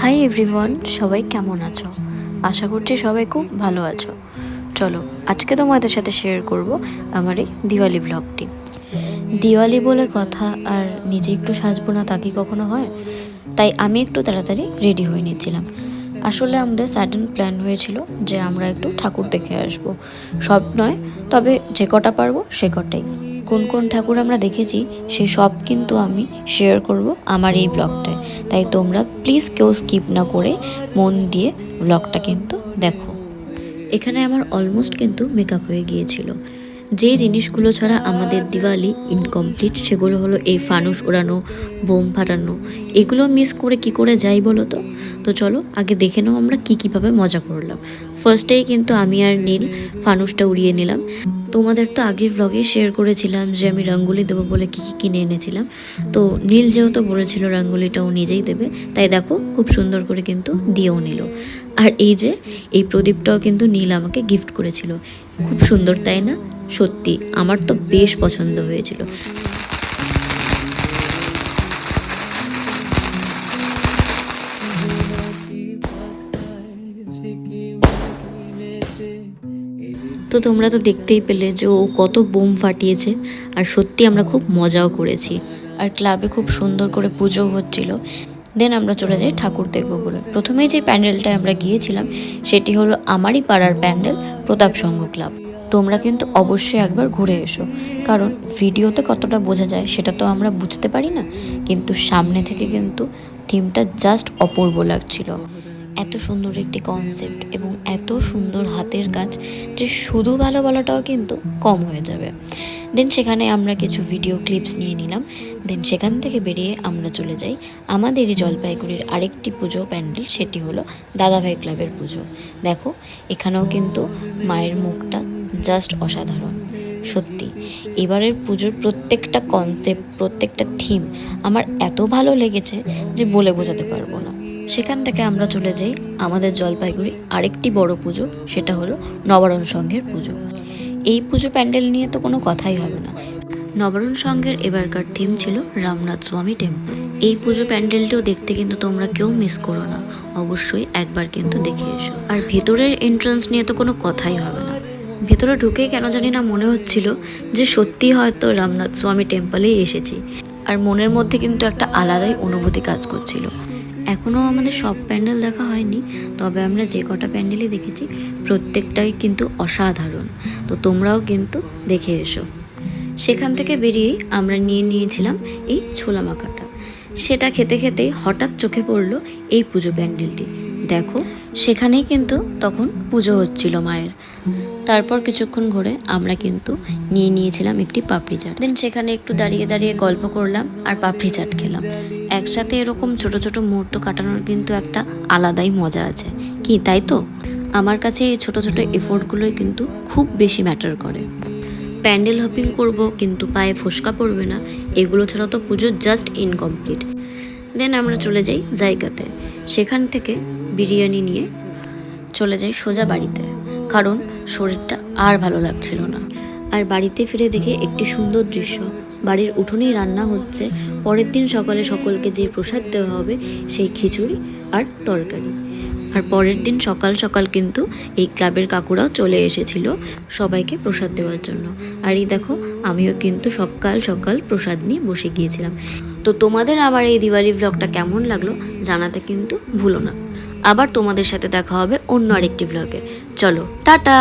Hi everyone সবাই কেমন আছো? আশা করছি সবাই খুব ভালো আছো। চলো, আজকে তোমাদের সাথে শেয়ার করব আমার এই দিওয়ালি ব্লগটি দিওয়ালি বলে কথা আর নিজে একটু সাজবো না তা কি কখনো হয়? তাই আমি একটু তাড়াতাড়ি রেডি হয়ে নিয়েছিলাম। আসলে আমাদের সাডেন প্ল্যান হয়েছিল যে আমরা একটু ঠাকুর দেখে আসব। সব নয়, তবে যে কটা পারব সে কটাই। কোন কোন ঠাকুর আমরা দেখেছি, সে সব কিন্তু আমি শেয়ার করব আমার এই ব্লগটায় তাই তোমরা প্লিজ কেউ স্কিপ না করে মন দিয়ে ব্লগটা কিন্তু দেখো। এখানে আমার অলমোস্ট কিন্তু মেকআপ হয়ে গিয়েছিল। যে জিনিসগুলো ছাড়া আমাদের দিওয়ালি ইনকমপ্লিট সেগুলো হলো এই ফানুস ওড়ানো, বোম ফাটানো, এগুলো মিস করে কি করে যাই বলো তো? তো চলো, আগে দেখে নাও আমরা কী কীভাবে মজা করলাম। ফার্স্টেই কিন্তু আমি আর নীল ফানুসটা উড়িয়ে নিলাম। তোমাদের তো আগের ব্লগে শেয়ার করেছিলাম যে আমি রঙ্গোলি দেবো বলে কী কী কিনে এনেছিলাম। তো নীল যেহেতু বলেছিল রঙ্গোলিটা ও নিজেই দেবে, তাই দেখো খুব সুন্দর করে কিন্তু দিয়েও নিল। আর এই যে, এই প্রদীপটাও কিন্তু নীল আমাকে গিফট করেছিল। খুব সুন্দর, তাই না? সত্যি, আমার তো বেশ পছন্দ হয়েছিল। তো তোমরা তো দেখতেই পেলে যে ও কত বোম ফাটিয়েছে, আর সত্যি আমরা খুব মজাও করেছি। আর ক্লাবে খুব সুন্দর করে পুজো হচ্ছিল। দেন আমরা চলে যাই ঠাকুর দেখব বলে। প্রথমেই যে প্যান্ডেলটায় আমরা গিয়েছিলাম, সেটি হলো আমারই পাড়ার প্যান্ডেল, প্রতাপ সংঘ ক্লাব। তোমরা কিন্তু অবশ্যই একবার ঘুরে এসো। কারণ ভিডিওতে কতটা বোঝা যায় সেটা তো আমরা বুঝতে পারি না। কিন্তু সামনে থেকে কিন্তু থিমটা জাস্ট অপূর্ব লাগছিল। এত সুন্দর একটি কনসেপ্ট এবং এত সুন্দর হাতের কাজ যে শুধু ভালো বলাটাও কিন্তু কম হয়ে যাবে। দেন সেখানে আমরা কিছু ভিডিও ক্লিপস নিয়ে নিলাম। দেন সেখান থেকে বেরিয়ে আমরা চলে যাই। আমাদের এই জলপাইগুড়ির আরেকটি পুজো প্যান্ডেল, সেটি হলো দাদাভাই ক্লাবের পুজো। দেখো, এখানেও কিন্তু মায়ের মুখটা জাস্ট অসাধারণ। সত্যি, এবারের পুজোর প্রত্যেকটা কনসেপ্ট প্রত্যেকটা থিম আমার এত ভালো লেগেছে যে বলে বোঝাতে পারব না। সেখান থেকে আমরা চলে যাই আমাদের জলপাইগুড়ি আরেকটি বড় পুজো, সেটা হলো নবারণ সংঘের পুজো। এই পুজো প্যান্ডেল নিয়ে তো কোনো কথাই হবে না। নবারণ সংঘের এবারকার থিম ছিল রামনাথ স্বামী টেম্পল এই পুজো প্যান্ডেলটিও দেখতে কিন্তু তোমরা কেউ মিস করো না। অবশ্যই একবার কিন্তু দেখে এসো। আর ভেতরের এন্ট্রান্স নিয়ে তো কোনো কথাই হবে ভেতরে ঢুকেই কেন জানি না মনে হচ্ছিল যে সত্যি হয়তো রামনাথ স্বামী টেম্পলেই এসেছি। আর মনের মধ্যে কিন্তু একটা আলাদাই অনুভূতি কাজ করছিল। এখনও আমাদের সব প্যান্ডেল দেখা হয়নি, তবে আমরা যে কটা প্যান্ডেলই দেখেছি, প্রত্যেকটাই কিন্তু অসাধারণ। তো তোমরাও কিন্তু দেখে এসো। সেখান থেকে বেরিয়েই আমরা নিয়ে নিয়েছিলাম এই ছোলা মাখাটা সেটা খেতে খেতেই হঠাৎ চোখে পড়ল এই পুজো প্যান্ডেলটি। দেখো, সেখানেই কিন্তু তখন পুজো হচ্ছিল মায়ের। তারপর কিছুক্ষণ ঘুরে আমরা কিন্তু নিয়ে নিয়েছিলাম একটি পাপড়ি চাট। দেন সেখানে একটু দাঁড়িয়ে দাঁড়িয়ে গল্প করলাম আর পাপড়ি চাট খেলাম। একসাথে এরকম ছোট ছোট মুহূর্ত কাটানোর কিন্তু একটা আলাদাই মজা আছে। কি, তাই তো? আমার কাছে এই ছোট ছোট এফোর্টগুলোই কিন্তু খুব বেশি ম্যাটার করে। প্যান্ডেল হপিং করব কিন্তু পায়ে ফোসকা পড়বে না, এগুলো ছাড়া তো পুজো জাস্ট ইনকমপ্লিট। দেন আমরা চলে যাই জায়গাতে। সেখান থেকে বিরিয়ানি নিয়ে চলে যাই সোজা বাড়িতে। কারণ শরীরটা আর ভালো লাগছিল না। আর বাড়িতে ফিরে দেখে একটি সুন্দর দৃশ্য। বাড়ির উঠোনেই রান্না হচ্ছে। পরের দিন সকালে সকলকে যে প্রসাদ দেওয়া হবে, সেই খিচুড়ি আর তরকারি। আর পরের দিন সকাল সকাল কিন্তু এই ক্লাবের কাকুরাও চলে এসেছিল সবাইকে প্রসাদ দেওয়ার জন্য। আর এই দেখো, আমিও কিন্তু সকাল সকাল প্রসাদ নিয়ে বসে গিয়েছিলাম। তো তোমাদের আমার এই দিওয়ালি ব্লগটা কেমন লাগল জানাতে কিন্তু ভুলো না। আবার তোমাদের সাথে দেখা হবে অন্য আরেকটি ব্লগে চলো টাটা!